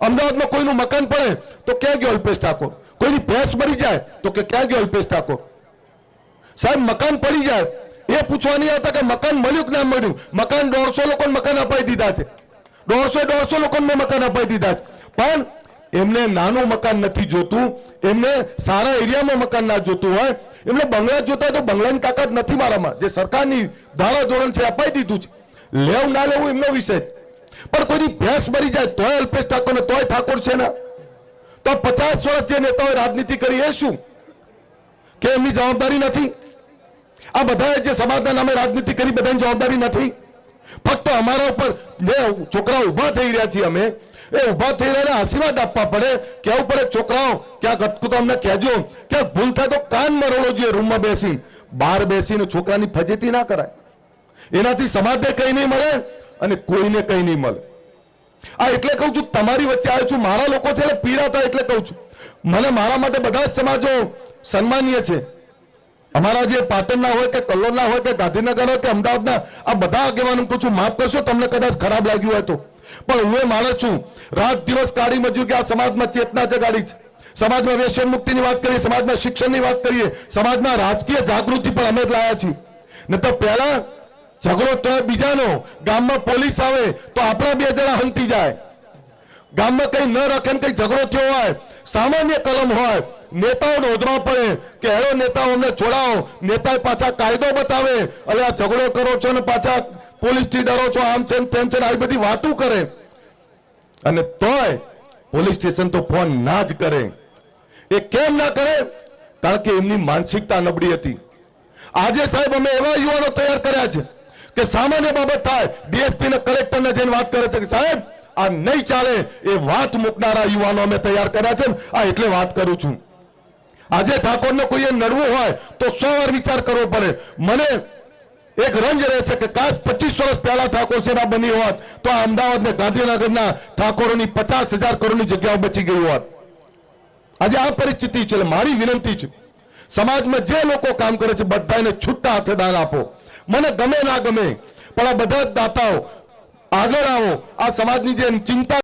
અમદાવાદમાં કોઈનું મકાન પડે તો ક્યાં ગયો અલ્પેશ ઠાકોર? કોઈની ભેંસ મરી જાય તો કે ક્યાં ગયો અલ્પેશ ઠાકોર? સાહેબ, મકાન પડી જાય. એ પૂછવા નહીં આવતા કે મકાન મળ્યું કે ના મળ્યું? મકાન દોઢસો લોકોને મકાન અપાઈ દીધા છે. દોઢસો દોઢસો લોકોને મકાન અપાઈ દીધા છે. પણ એમને નાનું મકાન નથી જોતું. એમને સારા એરિયામાં મકાન ના જોતું હોય. એમને બંગલા જોતા તો બંગલાની તાકાત નથી મારામાં. જે સરકારની ધારા ધોરણ છે અપાઈ દીધું છે. લેવું, ના લેવું એમનો વિષય પણ કોઈની ભેંસ મરી જાય તોય અલ્પેશ ઠાકોર તોય ઠાકોર છે ને. તો પચાસ વર્ષ જે નેતાઓએ રાજનીતિ કરી એ શું? કે એમની જવાબદારી નથી? આ બધાએ જે સમાજના નામે રાજનીતિ કરી બધાની જવાબદારી નથી? ફક્ત અમારા ઉપર જે છોકરાઓ ઊભા થઈ રહ્યા છીએ અમે, એ ઊભા થઈ રહ્યા આશીર્વાદ આપવા પડે. કેવું પડે, છોકરાઓ, ક્યાંક અટકું તો અમને કહેજો. ક્યાંક ભૂલ થાય તો કાન મરોડો જોઈએ રૂમમાં બેસીને. બહાર બેસીને છોકરાની ફજેતી ના કરાય. એનાથી સમાજને કંઈ નહીં મળે. અને કોઈને કંઈ નહીં મળે. આ એટલે કહું છું, તમારી વચ્ચે આવ્યો છું, મારા લોકો છે પીડાતા એટલે કહું છું. મને મારા માટે બધા જ સમાજો સન્માનીય છે. અમારા જે પાટણના હોય કે કલ્લોલના હોય કે ગાંધીનગર હોય કે અમદાવાદના, આ બધા આગેવાનો કહું છું માફ કરશો, તમને કદાચ ખરાબ લાગ્યું હોય તો. પણ હું એ માનું છું, રાત દિવસ કાઢી મજૂર કે આ સમાજમાં ચેતના જગાડી છે. સમાજમાં વ્યસન મુક્તિની વાત કરીએ, સમાજમાં શિક્ષણની વાત કરીએ, સમાજમાં રાજકીય જાગૃતિ પણ અમે જ લાયા છીએ. નહીં તો પહેલા ઝઘડો થાય બીજાનો. ગામમાં પોલીસ આવે તો આપણા બે જણા હંતી જાય. ગામમાં કઈ ન રાખે કઈ ઝઘડો થયો હોય, સામાન્ય કલમ હોય નેતાઓ નોંધવા પડે કે હેરો નેતાઓ, અમને છોડાવો. નેતા પાછા કાયદો બતાવે, અલે આ ઝઘડો કરો છો ને પાછા પોલીસથી ડરો છો, આમ છે તેમ છે આવી બધી વાતો કરે. અને તોય પોલીસ સ્ટેશન તો ફોન ના જ કરે. એ કેમ ના કરે? કારણ કે એમની માનસિકતા નબળી હતી. આજે સાહેબ અમે એવા યુવાનો તૈયાર કર્યા છે. કે સામાન્ય બાબત થાય. ડીએસપી ને કલેક્ટર ને જઈને વાત કરે છે કે સાહેબ, આ નહીં ચાલે, એ વાત મૂકનારા યુવાનો અમે તૈયાર કર્યા છે આ એટલે વાત કરું છું. આજે ઠાકોરને કોઈએ નડવું હોય તો સો વાર વિચાર કરવો પડે. મને એક રંજ રહે છે કે કાશ પચીસ વર્ષ પહેલા ઠાકોર સેના બની હોત, તો આ અમદાવાદ ને ગાંધીનગરના ઠાકોરોની પચાસ હજાર કરોડની જગ્યાઓ બચી ગઈ હોત. આજે આ પરિસ્થિતિ છે મારી વિનંતી છે. સમાજમાં જે લોકો કામ કરે છે બધાને છૂટા હાથે દાન આપો. મને ગમે ના ગમે, પણ આ બધા દાતાઓ આગળ આવો. આ સમાજની જે ચિંતા